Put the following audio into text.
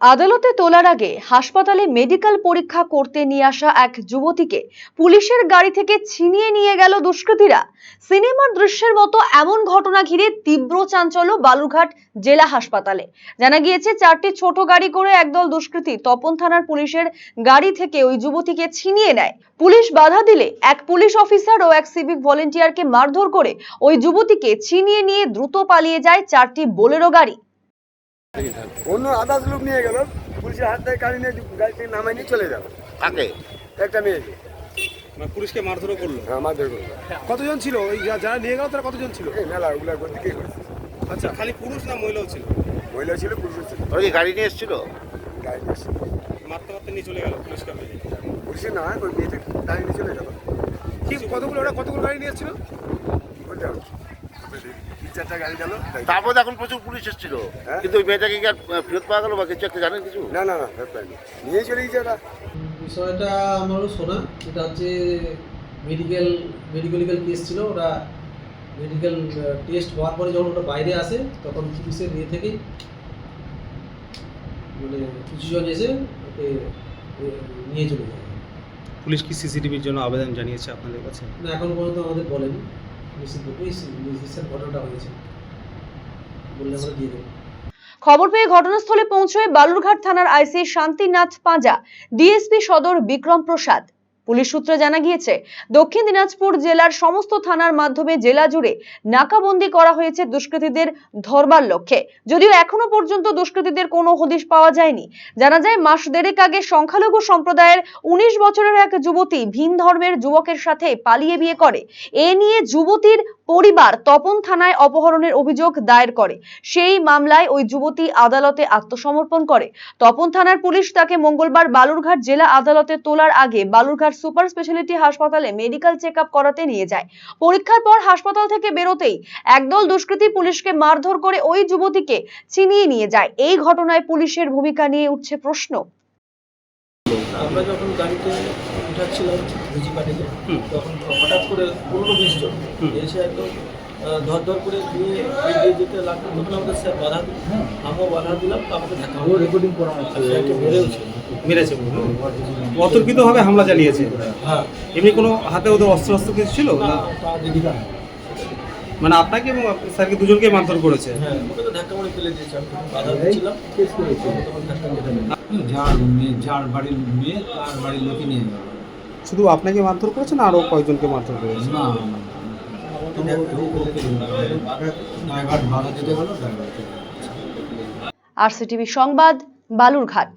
আদালতে তোলার আগে হাসপাতালে মেডিকেল পরীক্ষা করতে নিয়ে আসা এক যুবতীকে পুলিশের গাড়ি থেকে ছিনিয়ে নিয়ে গেল দুষ্কৃতীরা। সিনেমার দৃশ্যের মতো এমন ঘটনা ঘিরে তীব্র চাঞ্চল্য বালুরঘাট জেলা হাসপাতালে। জানা গিয়েছে, চারটি ছোট গাড়ি করে একদল দুষ্কৃতী তপন থানার পুলিশের গাড়ি থেকে ওই যুবতীকে ছিনিয়ে নেয়। পুলিশ বাধা দিলে এক পুলিশ অফিসার ও এক সিভিক ভলেন্টিয়ারকে মারধর করে ওই যুবতীকে ছিনিয়ে নিয়ে দ্রুত পালিয়ে যায় চারটি বোলেরো গাড়ি। অন্য আদার্স লোক নিয়ে গেল পুলিশের হাত থেকে গাড়ি নিয়ে গাড়ি থেকে নামাই নিয়ে চলে গেল। কাকে একটা মেয়েকে। মানে পুলিশকে মারধরও করল? হ্যাঁ আমাদের করল। কতজন ছিল? ওই যা- যারা নিয়ে গেল তারা কতজন ছিল? এই মেলা ওগুলা করতে কে করেছে আচ্ছা। খালি পুরুষ না মহিলাও ছিল? মহিলা ছিল পুরুষ ছিল। ওরা কি গাড়ি নিয়ে এসেছিল? গাড়ি নিয়ে এসেছে। মারতে মারতে নিয়ে চলে গেল পুলিশকে মেরে পুলিশের না ওই মেয়েটা গাড়ি নিয়ে চলে গেল। কি কতগুলো ওরা কতগুলো গাড়ি নিয়ে এসেছিল? কি বলতে হবে চারটা গাড়ি গেল। তারপর এখন প্রচুর পুলিশ এসেছিল। হ্যাঁ? কিন্তু ওই মেয়েটাকে কি আর ফেরত পাওয়া গেল বা কিছু একটা জানেন কিছু? না না না ফেরত পাইনি। নিয়ে চলে গেছে ওরা। বিষয়টা আমারও শোনা। এটা হচ্ছে মেডিকেল মেডিকেলিক্যাল কেস ছিল। ওরা মেডিকেল টেস্ট হওয়ার পরে যখন ওটা বাইরে আসে তখন পুলিশের ইয়ে থেকেই মানে কিছুজন এসে ওকে নিয়ে চলে যায়। পুলিশ কি সিসিটিভির জন্য আবেদন জানিয়েছে আপনাদের কাছে? না এখন পর্যন্ত আমাদের বলেনি। খবর পেয়ে ঘটনাস্থলে পৌঁছয় বালুরঘাট থানার আইসি শান্তিনাথ পাঁজা ডিএসপি সদর বিক্রম প্রসাদ। পুলিশ সূত্রে জানা গিয়েছে, দক্ষিণ দিনাজপুর জেলার সমস্ত থানার মাধ্যমে জেলা জুড়ে নাকাবন্দি করা হয়েছে দুষ্কৃতীদের ধরবার লক্ষ্যে। যদিও এখনও পর্যন্ত দুষ্কৃতীদের কোনো হদিশ পাওয়া যায়নি। জানা যায়, মাস দেড়েক আগে সংখ্যালঘু সম্প্রদায়ের উনিশ বছরের এক যুবতী ভিন ধর্মের যুবকের সাথে পালিয়ে বিয়ে করে। এ নিয়ে যুবতীর পরিবার তপন থানায় অপহরণের অভিযোগ দায়ের করে। সেই মামলায় ওই যুবতী আদালতে আত্মসমর্পণ করে। তপন থানার পুলিশ তাকে মঙ্গলবার বালুরঘাট জেলা আদালতে তোলার আগে বালুরঘাট সুপার স্পেশালিটি হাসপাতালে মেডিকেল চেক আপ করাতে নিয়ে যায়। পরীক্ষার পর হাসপাতাল থেকে বেরোতেই একদল দুষ্কৃতী পুলিশকে মারধর করে ওই যুবতীকে ছিনিয়ে নিয়ে যায়। এই ঘটনায় পুলিশের ভূমিকা নিয়ে উঠছে প্রশ্ন। আমরা যখন গাড়িতে উঠাচ্ছিলাম ভিজি পার্টিতে তখন হঠাৎ করে পনেরো বিশ জন এসে একদম ধর করে দিয়ে এগিয়ে যেতে লাগল তখন আমাদের স্যার বাধা দিল। আমিও বাধা দিলাম তো আমাকে ধাক্কা রেকর্ডিং মেরেছে। অতর্কিতভাবে হামলা চালিয়েছে। হ্যাঁ। এমনি কোনো হাতে ওদের অস্ত্র অস্ত্র কিছু ছিল? না মানে আপনাকে এবং স্যারকে দুজনকে মারধর করেছে? হ্যাঁ ওকে ধাক্কা মারে ফেলে দিয়েছে আমি বাধা দিচ্ছিলাম তখন ধাক্কা মেরে দিল। যার মেয়ে যার বাড়ির মেয়ে তার বাড়ির লোকে নিয়ে যাবে শুধু আপনাকে মারধর করেছে না আরও কয়েকজনকে মারধর করেছে? না। আরসিটিভি সংবাদ বালুরঘাট।